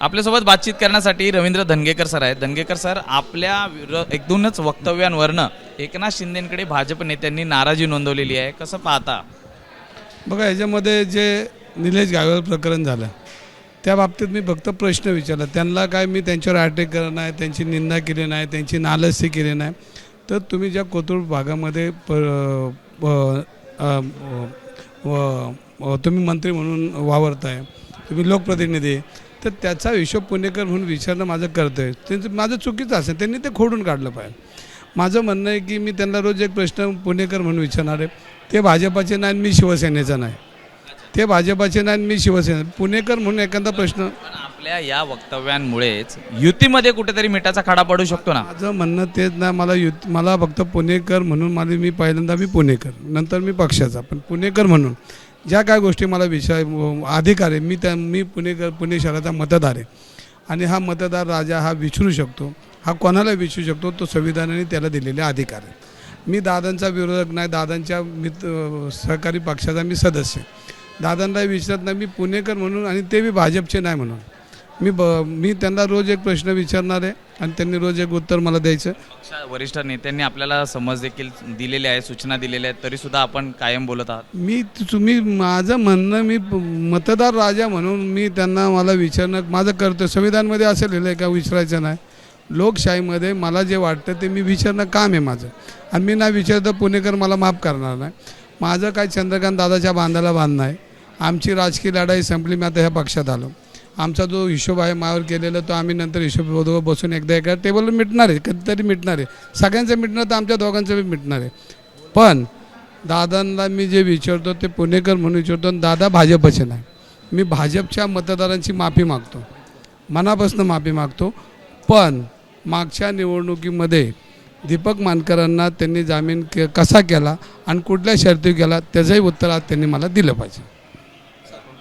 आपल्यासोबत बातचीत करण्यासाठी रवींद्र धनगेकर सर आहेत. धनगेकर सर आपल्या विरो- एक दोनच वक्तव्यांवरनं एकनाथ शिंदेकडे भाजप नेत्यांनी नाराजी नोंदवलेली आहे. कसं पाहता? बघा याच्यामध्ये जे निलेश गायवळ प्रकरण झालं त्या बाबतीत मी फक्त प्रश्न विचारला. त्यांना काय मी त्यांच्यावर अटॅक करणार नाही त्यांची निंदा केली नाही त्यांची नालस्य केली नाही. तर तुम्ही ज्या कोथरूड भागामध्ये प व- तुम्ही मंत्री म्हणून वावरताय तुम्ही लोकप्रतिनिधी तर त्याचा हिशोब पुणेकर म्हणून विचारणं माझं कर्तव्य आहे. त्यांचं माझं चुकीचं असेल. त्यांनी ते खोडून काढलं पाहिजे. माझं म्हणणं आहे की मी त्यांना रोज एक प्रश्न पुणेकर म्हणून विचारणार आहे. ते भाजपाचे नाही मी शिवसेनेचा नाही. ते भाजपाचे नाही मी शिवसेना पुणेकर म्हणून एखादा प्रश्न आपल्या या वक्तव्यांमुळेच युतीमध्ये कुठेतरी मिठाचा खाडा पडू शकतो ना? माझं म्हणणं तेच ना मला युत मला फक्त पुणेकर म्हणून मला मी पहिल्यांदा मी पुणेकर नंतर मी पक्षाचा. पण पुणेकर म्हणून ज्या काय गोष्टी मला विषय अधिकार आहे मी त्या मी पुणेकर पुणे शहराचा मतदार आहे. आणि हा मतदार राजा हा विचारू शकतो. हा कोणाला विचारू शकतो? तो संविधानाने त्याला दिलेले अधिकार आहे मी दादांचा विरोधक नाही दादांच्या मित्र सहकारी पक्षाचा मी सदस्य आहे. दादांना विचारत नाही मी पुणेकर म्हणून आणि ते बी भाजपचे नाही म्हणून. मी ब मी त्यांना रोज एक प्रश्न विचारणार आहे आणि त्यांनी रोज एक उत्तर मला द्यायचं. पक्षा वरिष्ठ नेत्यांनी आपल्याला समज देखील दिलेल्या आहे सूचना दिलेल्या आहेत तरी सुद्धा आपण कायम बोलत आहात. मी तुम्ही माझं म्हणणं मी प- मतदार राजा म्हणून मी त्यांना मला विचारणं माझं करतो संविधानमध्ये असं लिहिलं आहे का विचारायचं नाही. लोकशाहीमध्ये मला जे वाटतं ते मी विचारणं काम आहे माझं. आणि मी नाही विचारतं पुणेकर मला माफ करणार नाही. माझं काय चंद्रकांत दादाच्या बांधाला बांधणं आहे आमची राजकीय लढाई संपली मी आता ह्या पक्षात आलो. आमचा जो हिशोब आहे मावर केलेला तो आम्ही नंतर हिशोब बरोबर बसून एकदा एका टेबलवर मिटणार आहे कधीतरी मिटणार आहे. सगळ्यांचं मिटणार तर आमच्या दोघांचं बी मिटणार आहे. पण दादांना मी जे विचारतो ते पुणेकर म्हणून विचारतो आणि दादा भाजपचे नाही. मी भाजपच्या मतदारांची माफी मागतो. मनापासून माफी मागतो. पण मागच्या निवडणुकीमध्ये दीपक मानकरांना त्यांनी जामीन के कसा केला आणि कुठल्या शर्ती केला त्याचंही उत्तर आज त्यांनी मला दिलं पाहिजे.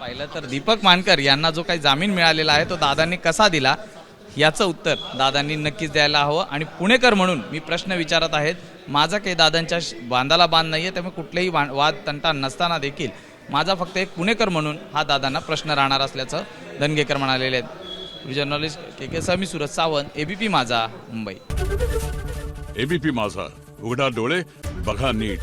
पाहिलं तर दीपक मानकर यांना जो काही जामीन मिळालेला आहे तो दादांनी कसा दिला? याचं उत्तर दादांनी नक्कीच द्यायला हवं. आणि पुणेकर म्हणून मी प्रश्न विचारत आहेत माझा काही दादांच्या श- बांधाला बांध नाही आहे त्यामुळे कुठलेही वा वाद तंटा नसताना देखील माझा फक्त एक पुणेकर म्हणून हा दादांना प्रश्न राहणार असल्याचं धनगेकर म्हणालेले आहेत. Journalist K K Sami Suraj Sawant ABP Majha Mumbai. ABP माझा. उघडा डोळे बघा नीट.